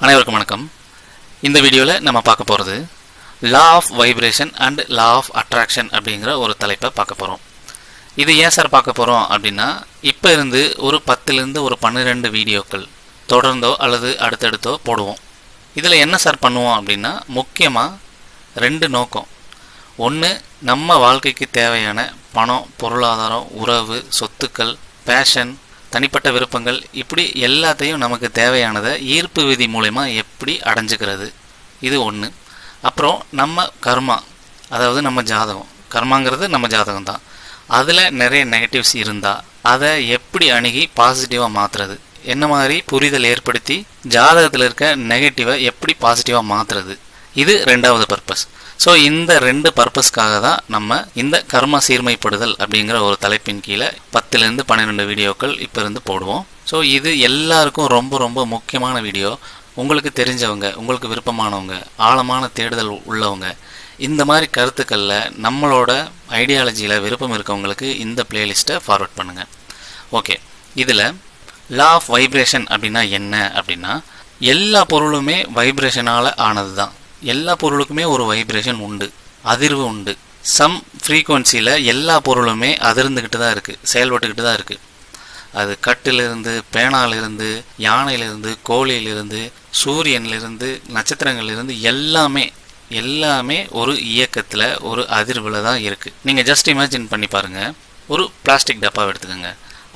அனைவருக்கும் வணக்கம். இந்த வீடியோவில் நம்ம பார்க்க போகிறது law of vibration and law of attraction அப்படிங்கிற ஒரு தலைப்பை பார்க்க போகிறோம் இது ஏன் சார் பார்க்க போகிறோம் அப்படின்னா இப்போ இருந்து ஒரு பத்துலேருந்து ஒரு பன்னிரெண்டு வீடியோக்கள் தொடர்ந்தோ அல்லது அடுத்தடுத்தோ போடுவோம். இதில் என்ன சார் பண்ணுவோம் அப்படின்னா முக்கியமாக ரெண்டு நோக்கம். ஒன்று நம்ம வாழ்க்கைக்கு தேவையான பணம் பொருளாதாரம் உறவு சொத்துக்கள் பேஷன் தனிப்பட்ட விருப்பங்கள் இப்படி எல்லாத்தையும் நமக்கு தேவையானதை ஈர்ப்பு விதி மூலயமா எப்படி அடைஞ்சுக்கிறது? இது ஒன்று அப்புறம் நம்ம கர்மா அதாவது நம்ம ஜாதகம். கர்மாங்கிறது நம்ம ஜாதகம் தான். அதில் நிறைய நெகட்டிவ்ஸ் இருந்தால் அதை எப்படி அணுகி பாசிட்டிவாக மாற்றுறது என்ன மாதிரி புரிதல் ஏற்படுத்தி ஜாதகத்தில் இருக்க நெகட்டிவை எப்படி பாசிட்டிவாக மாற்றுறது இது ரெண்டாவது பர்பஸ் ஸோ இந்த ரெண்டு பர்பஸ்க்காக தான் நம்ம இந்த கர்ம சீர்மைப்படுதல் அப்படிங்கிற ஒரு தலைப்பின் கீழே பத்துலேருந்து பன்னிரெண்டு வீடியோக்கள் இப்போ இருந்து போடுவோம். ஸோ இது எல்லாருக்கும் ரொம்ப ரொம்ப முக்கியமான வீடியோ. உங்களுக்கு தெரிஞ்சவங்க உங்களுக்கு விருப்பமானவங்க ஆழமான தேடுதல் உள்ளவங்க இந்த மாதிரி கருத்துக்களில் நம்மளோட ஐடியாலஜியில் விருப்பம் இருக்கவங்களுக்கு இந்த பிளேலிஸ்ட்டை ஃபார்வர்ட் பண்ணுங்கள் ஓகே இதில் லா ஆஃப் வைப்ரேஷன் அப்படின்னா என்ன அப்படின்னா எல்லா பொருளுமே வைப்ரேஷனால் ஆனது தான் எல்லா பொருளுக்குமே ஒரு வைப்ரேஷன் உண்டு அதிர்வு உண்டு. சம் ஃப்ரீக்குவன்சியில் எல்லா பொருளுமே அதிர்ந்துக்கிட்டு தான் இருக்குது செயல்பட்டுக்கிட்டு தான் இருக்குது அது கட்டிலிருந்து பேனாலிருந்து யானையிலிருந்து கோழியிலிருந்து சூரியன்லேருந்து நட்சத்திரங்கள்லேருந்து எல்லாமே எல்லாமே ஒரு இயக்கத்தில் ஒரு அதிர்வில் தான் இருக்குது நீங்கள் ஜஸ்ட் இமேஜின் பண்ணி பாருங்கள் ஒரு பிளாஸ்டிக் டப்பாவை எடுத்துக்கோங்க.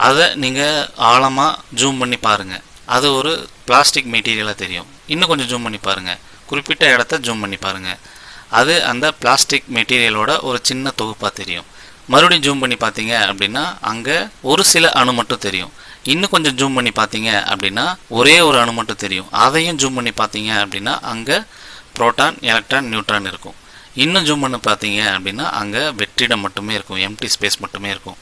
அதை நீங்கள் ஆழமாக ஜூம் பண்ணி பாருங்கள் அது ஒரு பிளாஸ்டிக் மெட்டீரியலாக தெரியும். இன்னும் கொஞ்சம் ஜூம் பண்ணி பாருங்கள் குறிப்பிட்ட இடத்த ஜூம் பண்ணி பாருங்கள் அது அந்த பிளாஸ்டிக் மெட்டீரியலோட ஒரு சின்ன தொகுப்பாக தெரியும். மறுபடியும் ஜூம் பண்ணி பார்த்தீங்க அப்படின்னா அங்கே ஒரு சில அணு மட்டும் தெரியும். இன்னும் கொஞ்சம் ஜூம் பண்ணி பார்த்தீங்க அப்படின்னா ஒரே ஒரு அணு மட்டும் தெரியும். அதையும் ஜூம் பண்ணி பார்த்தீங்க அப்படின்னா அங்கே ப்ரோட்டான் எலக்ட்ரான் நியூட்ரான் இருக்கும். இன்னும் ஜூம் பண்ணி பார்த்தீங்க அப்படின்னா அங்கே வெற்றிடம் மட்டுமே இருக்கும். எம்டி ஸ்பேஸ் மட்டுமே இருக்கும்.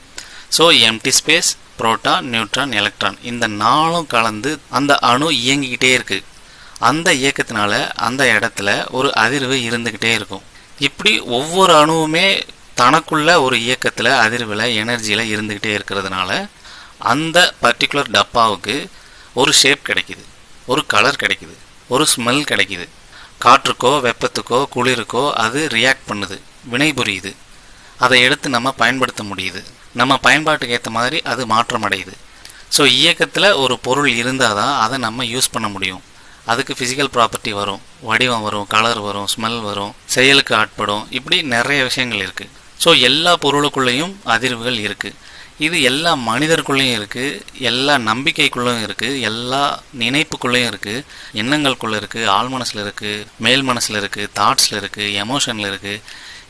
So empty space proton neutron electron இந்த நாளும் கலந்து அந்த அணு இயங்கிக்கிட்டே இருக்குது அந்த இயக்கத்தினால அந்த இடத்துல ஒரு அதிர்வு இருந்துக்கிட்டே இருக்கும். இப்படி ஒவ்வொரு அணுவுமே தனக்குள்ள ஒரு இயக்கத்தில் அதிர்வில் எனர்ஜியில் இருந்துக்கிட்டே இருக்கிறதுனால அந்த பர்டிகுலர் டப்பாவுக்கு ஒரு ஷேப் கிடைக்குது. ஒரு கலர் கிடைக்குது. ஒரு ஸ்மெல் கிடைக்குது. காற்றுக்கோ வெப்பத்துக்கோ குளிருக்கோ அது ரியாக்ட் பண்ணுது. வினை புரியுது. அதை எடுத்து நம்ம பயன்படுத்த முடியுது. நம்ம பயன்பாட்டுக்கு ஏற்ற மாதிரி அது மாற்றம் அடையுது ஸோ இயக்கத்தில் ஒரு பொருள் இருந்தால் தான் அதை நம்ம யூஸ் பண்ண முடியும். அதுக்கு ஃபிசிக்கல் ப்ராப்பர்ட்டி வரும் வடிவம் வரும் கலர் வரும் ஸ்மெல் வரும் செயலுக்கு ஆட்படும். இப்படி நிறைய விஷயங்கள் இருக்குது ஸோ எல்லா பொருளுக்குள்ளேயும் அதிர்வுகள் இருக்குது இது எல்லா மனிதருக்குள்ளேயும் இருக்குது எல்லா நம்பிக்கைக்குள்ளேயும் இருக்குது எல்லா நினைப்புக்குள்ளேயும் இருக்குது எண்ணங்களுக்குள்ளே இருக்குது ஆள் மனசில் இருக்குது மேல் மனசில் இருக்குது தாட்ஸில் இருக்குது எமோஷனில் இருக்குது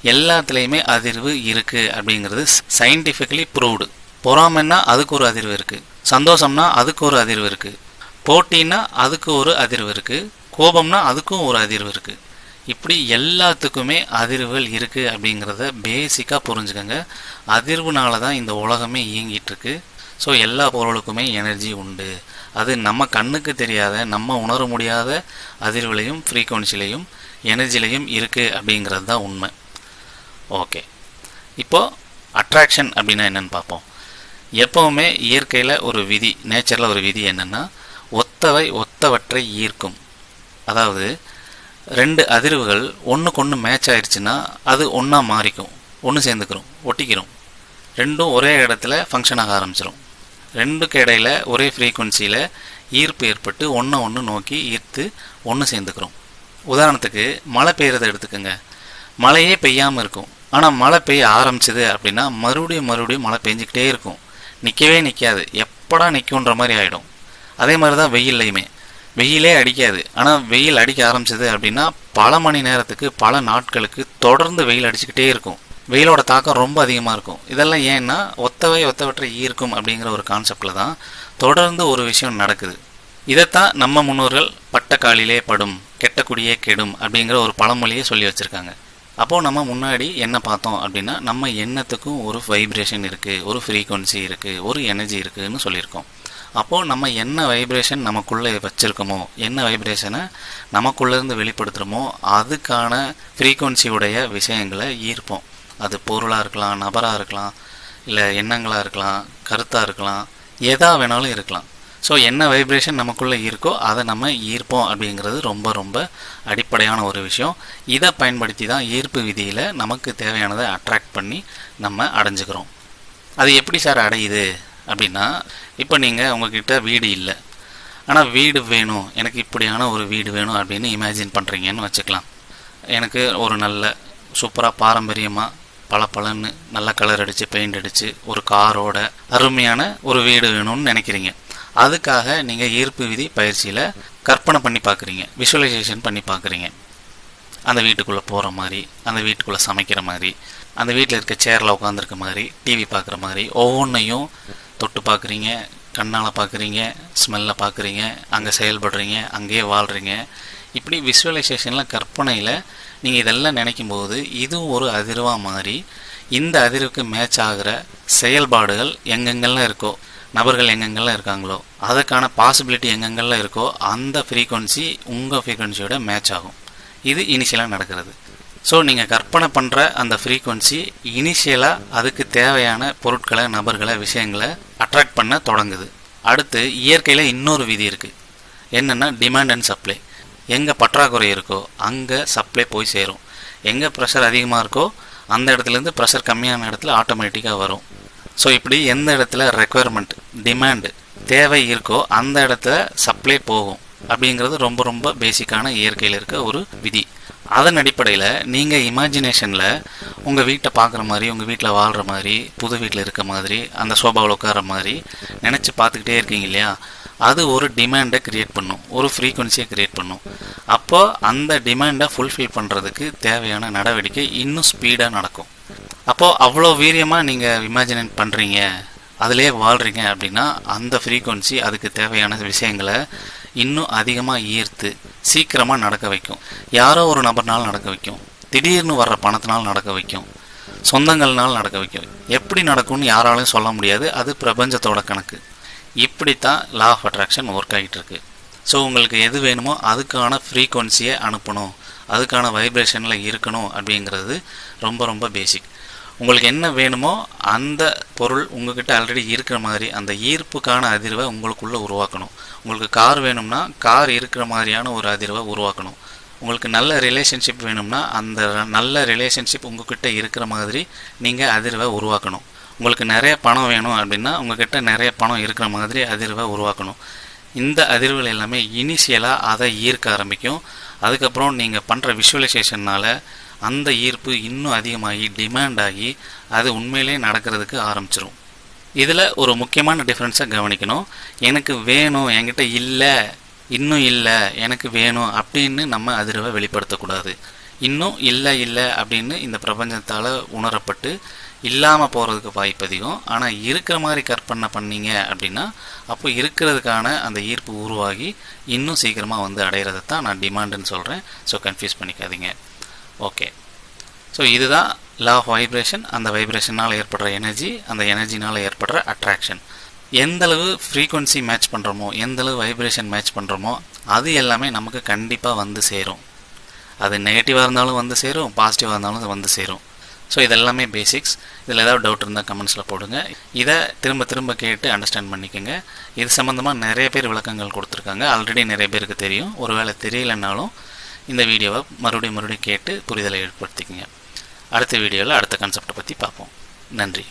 எல்லாத்துலேயுமே அதிர்வு இருக்குது அப்படிங்கிறது சயின்டிஃபிக்கலி ப்ரூவ்டு பொறாமைன்னா அதுக்கு ஒரு அதிர்வு இருக்குது சந்தோஷம்னா அதுக்கு ஒரு அதிர்வு இருக்குது போட்டின்னா அதுக்கு ஒரு அதிர்வு இருக்குது கோபம்னா அதுக்கும் ஒரு அதிர்வு இருக்குது இப்படி எல்லாத்துக்குமே அதிர்வுகள் இருக்குது அப்படிங்கிறத பேசிக்காக புரிஞ்சுக்கோங்க. அதிர்வுனால தான் இந்த உலகமே இயங்கிட்டு இருக்கு. ஸோ எல்லா பொருளுக்குமே எனர்ஜி உண்டு. அது நம்ம கண்ணுக்கு தெரியாத நம்ம உணர முடியாத அதிர்வுலையும் ஃப்ரீக்குவன்சிலையும் எனர்ஜிலையும் இருக்குது அப்படிங்கிறது தான் உண்மை. ஓகே இப்போது அட்ராக்ஷன் அப்படின்னா என்னென்னு பார்ப்போம். எப்போவுமே இயற்கையில் ஒரு விதி நேச்சரில் ஒரு விதி என்னென்னா ஒத்தவை ஒத்தவற்றை ஈர்க்கும். அதாவது ரெண்டு அதிர்வுகள் ஒன்றுக்கு ஒன்று மேட்ச் ஆயிடுச்சுன்னா அது ஒன்றா மாறிக்கும். ஒன்று சேர்ந்துக்கிறோம் ஒட்டிக்கிறோம் ரெண்டும் ஒரே இடத்துல ஃபங்க்ஷன் ஆக ஆரம்பிச்சிடும் ரெண்டுக்கு இடையில ஒரே ஃப்ரீக்குவன்சியில் ஈர்ப்பு ஏற்பட்டு ஒன்றை ஒன்று நோக்கி ஈர்த்து ஒன்று சேர்ந்துக்கிறோம் உதாரணத்துக்கு மழை பெய்கிறத எடுத்துக்கோங்க. மழையே பெய்யாமல் இருக்கும். ஆனால் மழை பெய்ய ஆரம்பிச்சது அப்படின்னா மறுபடியும் மறுபடியும் மழை பெஞ்சிக்கிட்டே இருக்கும். நிற்கவே நிற்காது எப்படா நிற்குன்ற மாதிரி ஆகிடும் அதே மாதிரி தான் வெயில்லையுமே. வெயிலே அடிக்காது. ஆனால் வெயில் அடிக்க ஆரம்பிச்சது அப்படின்னா பல மணி நேரத்துக்கு பல நாட்களுக்கு தொடர்ந்து வெயில் அடிச்சுக்கிட்டே இருக்கும். வெயிலோட தாக்கம் ரொம்ப அதிகமாக இருக்கும். இதெல்லாம் ஏன்னா ஒத்தவை ஒத்தவற்றை ஈர்க்கும் அப்படிங்கிற ஒரு கான்செப்டில் தான் தொடர்ந்து ஒரு விஷயம் நடக்குது. இதைத்தான் நம்ம முன்னோர்கள் பட்டக்காலிலே படும் கெட்டக்குடியே கெடும் அப்படிங்கிற ஒரு பழமொழியை சொல்லி வச்சுருக்காங்க. அப்போது நம்ம முன்னாடி என்ன பார்த்தோம் அப்படின்னா நம்ம எண்ணத்துக்கும் ஒரு வைப்ரேஷன் இருக்குது ஒரு ஃப்ரீக்குவன்சி இருக்குது ஒரு எனர்ஜி இருக்குதுன்னு சொல்லியிருக்கோம். அப்போது நம்ம என்ன வைப்ரேஷன் நமக்குள்ளே வச்சுருக்கோமோ என்ன வைப்ரேஷனை நமக்குள்ளேருந்து வெளிப்படுத்துகிறோமோ அதுக்கான ஃப்ரீக்குவன்சியுடைய விஷயங்களை ஈர்ப்போம். அது பொருளாக இருக்கலாம் நபராக இருக்கலாம் இல்லை எண்ணங்களாக இருக்கலாம் கருத்தாக இருக்கலாம் எதா வேணாலும் இருக்கலாம். ஸோ என்ன வைப்ரேஷன் நமக்குள்ளே இருக்கோ அதை நம்ம ஈர்ப்போம் அப்படிங்கிறது ரொம்ப ரொம்ப அடிப்படையான ஒரு விஷயம். இதை பயன்படுத்தி தான் ஈர்ப்பு விதியில் நமக்கு தேவையானதை அட்ராக்ட் பண்ணி நம்ம அடைஞ்சுக்கிறோம். அது எப்படி சார் அடையுது? அப்படின்னா இப்போ நீங்கள் உங்ககிட்ட வீடு இல்லை. ஆனால் வீடு வேணும். எனக்கு இப்படியான ஒரு வீடு வேணும் அப்படின்னு இமேஜின் பண்ணுறீங்கன்னு வச்சுக்கலாம். எனக்கு ஒரு நல்ல சூப்பராக பாரம்பரியமாக பல பலன்னு நல்ல கலர் அடித்து பெயிண்ட் அடித்து ஒரு காரோட அருமையான ஒரு வீடு வேணும்னு நினைக்கிறீங்க. அதுக்காக நீங்கள் ஈர்ப்பு விதி பயிற்சியில் கற்பனை பண்ணி பார்க்குறீங்க விஷுவலைசேஷன் பண்ணி பார்க்குறீங்க அந்த வீட்டுக்குள்ளே போகிற மாதிரி அந்த வீட்டுக்குள்ளே சமைக்கிற மாதிரி அந்த வீட்டில் இருக்க சேரில் உட்காந்துருக்க மாதிரி டிவி பார்க்குற மாதிரி ஒவ்வொன்றையும் தொட்டு பார்க்குறீங்க கண்ணால் பார்க்குறீங்க ஸ்மெல்ல பார்க்குறீங்க அங்கே செயல்படுறீங்க அங்கேயே வாழ்கிறீங்க இப்படி விஷுவலைசேஷனில் கற்பனையில் நீங்கள் இதெல்லாம் நினைக்கும் போது இதுவும் ஒரு அதிர்வாக மாறி இந்த அதிர்வுக்கு மேட்ச் ஆகிற செயல்பாடுகள் எங்கெங்கெல்லாம் இருக்கோ நபர்கள் எங்கெங்கெல்லாம் இருக்காங்களோ அதற்கான பாசிபிலிட்டி எங்கெங்கெல்லாம் இருக்கோ அந்த ஃப்ரீக்குவன்சி உங்கள் ஃப்ரீக்குவன்சியோட மேட்ச் ஆகும். இது இனிஷியலாக நடக்கிறது. ஸோ நீங்கள் கற்பனை பண்ணுற அந்த ஃப்ரீக்குவன்சி இனிஷியலாக அதுக்கு தேவையான பொருட்களை நபர்களை விஷயங்களை அட்ராக்ட் பண்ண தொடங்குது. அடுத்து இயற்கையில் இன்னொரு விதி இருக்குது என்னென்னா டிமாண்ட் அண்ட் சப்ளை எங்கே பற்றாக்குறை இருக்கோ அங்கே சப்ளை போய் சேரும். எங்கே ப்ரெஷர் அதிகமாக இருக்கோ அந்த இடத்துலேருந்து ப்ரெஷர் கம்மியான இடத்துல ஆட்டோமேட்டிக்காக வரும். ஸோ இப்படி எந்த இடத்துல ரெக்குவயர்மெண்ட் டிமாண்டு தேவை இருக்கோ அந்த இடத்துல சப்ளை போகும். அப்படிங்கிறது ரொம்ப ரொம்ப பேசிக்கான இயற்கையில் இருக்க ஒரு விதி. அதன் அடிப்படையில் நீங்கள் இமேஜினேஷனில் உங்கள் வீட்டை பார்க்குற மாதிரி உங்கள் வீட்டில் வாழ்கிற மாதிரி புது வீட்டில் இருக்க மாதிரி அந்த சோபாவில் உட்கார மாதிரி நினச்சி பார்த்துக்கிட்டே இருக்கீங்க இல்லையா? அது ஒரு டிமாண்டை க்ரியேட் பண்ணும். ஒரு ஃப்ரீக்குவன்சியை க்ரியேட் பண்ணும். அப்போ அந்த டிமாண்டை ஃபுல்ஃபில் பண்ணுறதுக்கு தேவையான நடவடிக்கை இன்னும் ஸ்பீடாக நடக்கும். அப்போது அவ்வளோ வீரியமாக நீங்கள் இமேஜினேட் பண்ணுறீங்க அதிலே வாழ்கிறீங்க அப்படின்னா அந்த ஃப்ரீக்குவன்சி அதுக்கு தேவையான விஷயங்களை இன்னும் அதிகமாக ஈர்த்து சீக்கிரமாக நடக்க வைக்கும். யாரோ ஒரு நபர்னால் நடக்க வைக்கும். திடீர்னு வர்ற பணத்தினால் நடக்க வைக்கும். சொந்தங்கள்னால் நடக்க வைக்கும். எப்படி நடக்கும்னு யாராலையும் சொல்ல முடியாது. அது பிரபஞ்சத்தோட கணக்கு. இப்படித்தான் லா ஆஃப் அட்ராக்ஷன் ஒர்க் ஆகிட்டு இருக்கு ஸோ உங்களுக்கு எது வேணுமோ அதுக்கான ஃப்ரீக்குவன்சியை அனுப்பணும். அதுக்கான வைப்ரேஷனில் இருக்கணும் அப்படிங்கிறது ரொம்ப ரொம்ப பேசிக் உங்களுக்கு என்ன வேணுமோ அந்த பொருள் உங்ககிட்ட ஆல்ரெடி இருக்கிற மாதிரி அந்த ஈர்ப்புக்கான அதிர்வை உங்களுக்குள்ளே உருவாக்கணும். உங்களுக்கு கார் வேணும்னா கார் இருக்கிற மாதிரியான ஒரு அதிர்வை உருவாக்கணும். உங்களுக்கு நல்ல ரிலேஷன்ஷிப் வேணும்னா அந்த நல்ல ரிலேஷன்ஷிப் உங்ககிட்ட இருக்கிற மாதிரி நீங்கள் அதிர்வை உருவாக்கணும். உங்களுக்கு நிறைய பணம் வேணும் அப்படின்னா உங்ககிட்ட நிறைய பணம் இருக்கிற மாதிரி அதிர்வை உருவாக்கணும். இந்த அதிர்வுகள் எல்லாமே இனிஷியலாக அதை ஈர்க்க ஆரம்பிக்கும். அதுக்கப்புறம் நீங்கள் பண்ணுற விஷுவலைசேஷன்னால் அந்த ஈர்ப்பு இன்னும் அதிகமாகி டிமாண்ட் ஆகி அது உண்மையிலே நடக்கிறதுக்கு ஆரம்பிச்சிரும். இதில் ஒரு முக்கியமான டிஃப்ரென்ஸை கவனிக்கணும். எனக்கு வேணும் என்கிட்ட இல்லை இன்னும் இல்லை எனக்கு வேணும் அப்படின்னு நம்ம அதிர்வை வெளிப்படுத்தக்கூடாது. இன்னும் இல்லை இல்லை அப்படின்னு இந்த பிரபஞ்சத்தால் உணரப்பட்டு இல்லாமல் போகிறதுக்கு வாய்ப்பு அதிகம். ஆனால் இருக்கிற மாதிரி கற்பனை பண்ணீங்க அப்படின்னா அப்போ இருக்கிறதுக்கான அந்த ஈர்ப்பு உருவாகி இன்னும் சீக்கிரமாக வந்து அடையிறதை தான் நான் டிமாண்டுன்னு சொல்கிறேன் ஸோ கன்ஃபியூஸ் பண்ணிக்காதீங்க. ஓகே ஸோ இதுதான் லா ஆஃப் வைப்ரேஷன் அந்த வைப்ரேஷனால் ஏற்படுற எனர்ஜி அந்த எனர்ஜினால் ஏற்படுற அட்ராக்ஷன் எந்தளவு ஃப்ரீக்குவன்சி மேட்ச் பண்ணுறோமோ எந்தளவு வைப்ரேஷன் மேட்ச் பண்ணுறோமோ அது எல்லாமே நமக்கு கண்டிப்பாக வந்து சேரும். அது நெகட்டிவாக இருந்தாலும் வந்து சேரும் பாசிட்டிவாக இருந்தாலும் வந்து சேரும். ஸோ இதெல்லாமே பேசிக்ஸ் இதில் ஏதாவது டவுட் இருந்தால் கமெண்ட்ஸில் போடுங்க. இதை திரும்ப திரும்ப கேட்டு அண்டர்ஸ்டாண்ட் பண்ணிக்கோங்க. இது சம்மந்தமாக நிறைய பேர் விளக்கங்கள் கொடுத்துருக்காங்க. ஆல்ரெடி நிறைய பேருக்கு தெரியும். ஒருவேளை தெரியலைன்னாலும் இந்த வீடியோவை மறுபடியும் மறுபடியும் கேட்டு புரிதலை ஏற்படுத்திக்கங்க. அடுத்த வீடியோவில் அடுத்த கான்செப்டை பற்றி பார்ப்போம். நன்றி.